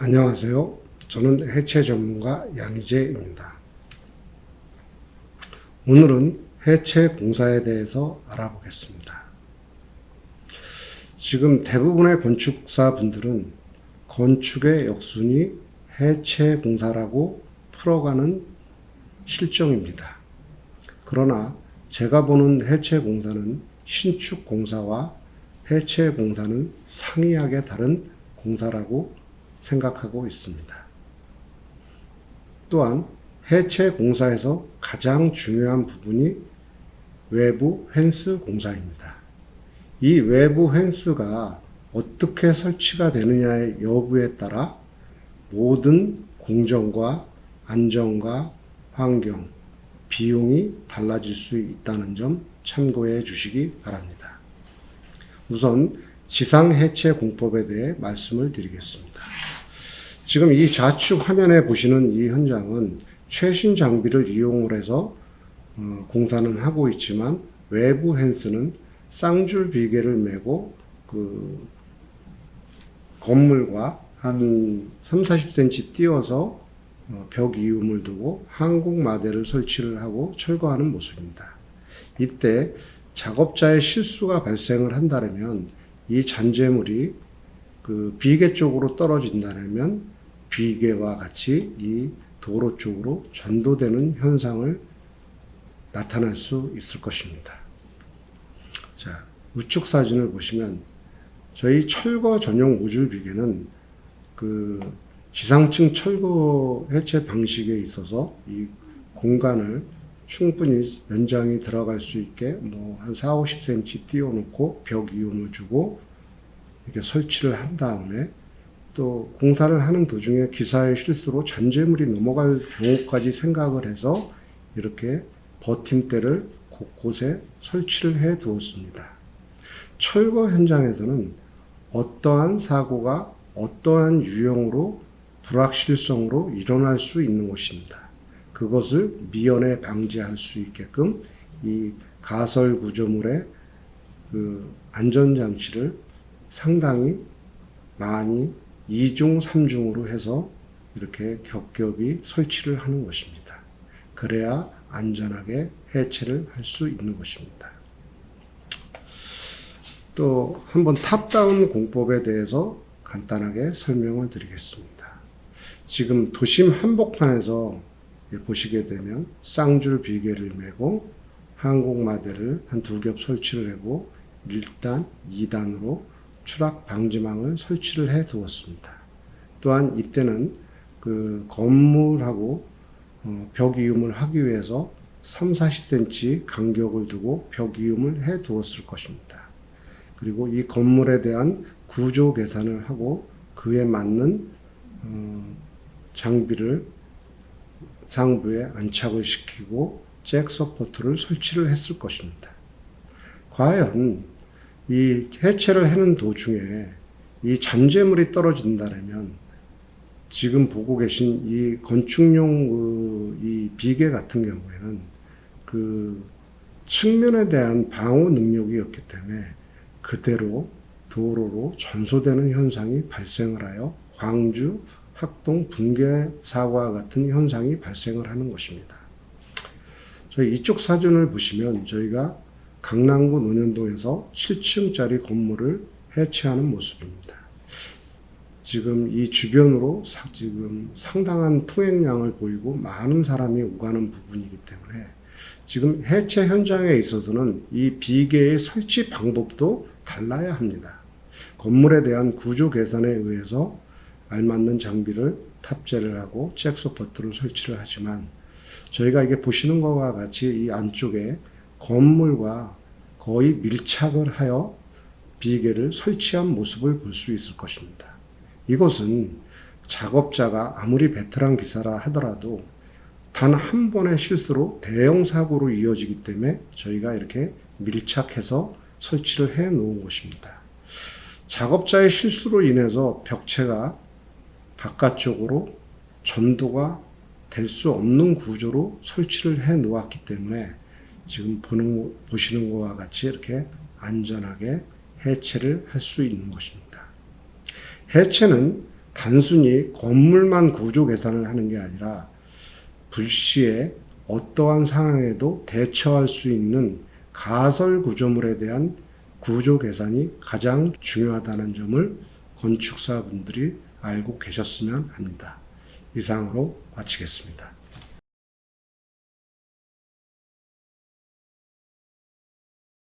안녕하세요. 저는 해체 전문가 양희재입니다. 오늘은 해체 공사에 대해서 알아보겠습니다. 지금 대부분의 건축사 분들은 건축의 역순이 해체 공사라고 풀어가는 실정입니다. 그러나 제가 보는 해체 공사는 신축 공사와 해체 공사는 상이하게 다른 공사라고 생각하고 있습니다. 또한 해체 공사에서 가장 중요한 부분이 외부 펜스 공사입니다. 이 외부 펜스가 어떻게 설치가 되느냐의 여부에 따라 모든 공정과 안정과 환경, 비용이 달라질 수 있다는 점 참고해 주시기 바랍니다. 우선 지상 해체 공법에 대해 말씀을 드리겠습니다. 지금 이 좌측 화면에 보시는 이 현장은 최신 장비를 이용을 해서 어, 공사는 하고 있지만 외부 헨스는 쌍줄 비계를 메고 그 건물과 한 3, 40cm 띄어서 어, 벽 이음을 두고 한국 마대를 설치를 하고 철거하는 모습입니다. 이때 작업자의 실수가 발생을 한다면 이 잔재물이 그 비계 쪽으로 떨어진다면 비계와 같이 이 도로 쪽으로 전도되는 현상을 나타날 수 있을 것입니다. 자, 우측 사진을 보시면 저희 철거 전용 모듈 비계는 그 지상층 철거 해체 방식에 있어서 이 공간을 충분히 연장이 들어갈 수 있게 뭐 한 4, 50cm 띄워놓고 벽 이음을 주고 이렇게 설치를 한 다음에 또 공사를 하는 도중에 기사의 실수로 잔재물이 넘어갈 경우까지 생각을 해서 이렇게 버팀대를 곳곳에 설치를 해 두었습니다. 철거 현장에서는 어떠한 사고가 어떠한 유형으로 불확실성으로 일어날 수 있는 것입니다. 그것을 미연에 방지할 수 있게끔 이 가설 구조물의 그 안전장치를 상당히 많이 2중, 3중으로 해서 이렇게 겹겹이 설치를 하는 것입니다. 그래야 안전하게 해체를 할 수 있는 것입니다. 또 한번 탑다운 공법에 대해서 간단하게 설명을 드리겠습니다. 지금 도심 한복판에서 보시게 되면 쌍줄 비계를 메고 항공마대를 한 두 겹 설치를 하고 1단, 2단으로 추락 방지망을 설치를 해 두었습니다. 또한 이때는 그 건물하고 어, 벽 이음을 하기 위해서 3, 40cm 간격을 두고 벽 이음을 해 두었을 것입니다. 그리고 이 건물에 대한 구조 계산을 하고 그에 맞는 어, 장비를 상부에 안착을 시키고 잭 서포트를 설치를 했을 것입니다. 과연 이 해체를 하는 도중에 이 잔재물이 떨어진다면 지금 보고 계신 이 건축용 그이 비계 같은 경우에는 그 측면에 대한 방호 능력이 없기 때문에 그대로 도로로 전소되는 현상이 발생을 하여 광주 학동 붕괴 사고와 같은 현상이 발생을 하는 것입니다. 저희 이쪽 사진을 보시면 저희가 강남구 논현동에서 7층짜리 건물을 해체하는 모습입니다. 지금 이 주변으로 사, 지금 상당한 통행량을 보이고 많은 사람이 오가는 부분이기 때문에 지금 해체 현장에 있어서는 이 비계의 설치 방법도 달라야 합니다. 건물에 대한 구조 계산에 의해서 알맞는 장비를 탑재를 하고 잭 서포트를 설치를 하지만 저희가 이게 보시는 것과 같이 이 안쪽에 건물과 거의 밀착을 하여 비계를 설치한 모습을 볼 수 있을 것입니다. 이것은 작업자가 아무리 베테랑 기사라 하더라도 단 한 번의 실수로 대형 사고로 이어지기 때문에 저희가 이렇게 밀착해서 설치를 해 놓은 것입니다. 작업자의 실수로 인해서 벽체가 바깥쪽으로 전도가 될 수 없는 구조로 설치를 해 놓았기 때문에 지금 보는, 보시는 것과 같이 이렇게 안전하게 해체를 할 수 있는 것입니다. 해체는 단순히 건물만 구조 계산을 하는 게 아니라 불시에 어떠한 상황에도 대처할 수 있는 가설 구조물에 대한 구조 계산이 가장 중요하다는 점을 건축사분들이 알고 계셨으면 합니다. 이상으로 마치겠습니다.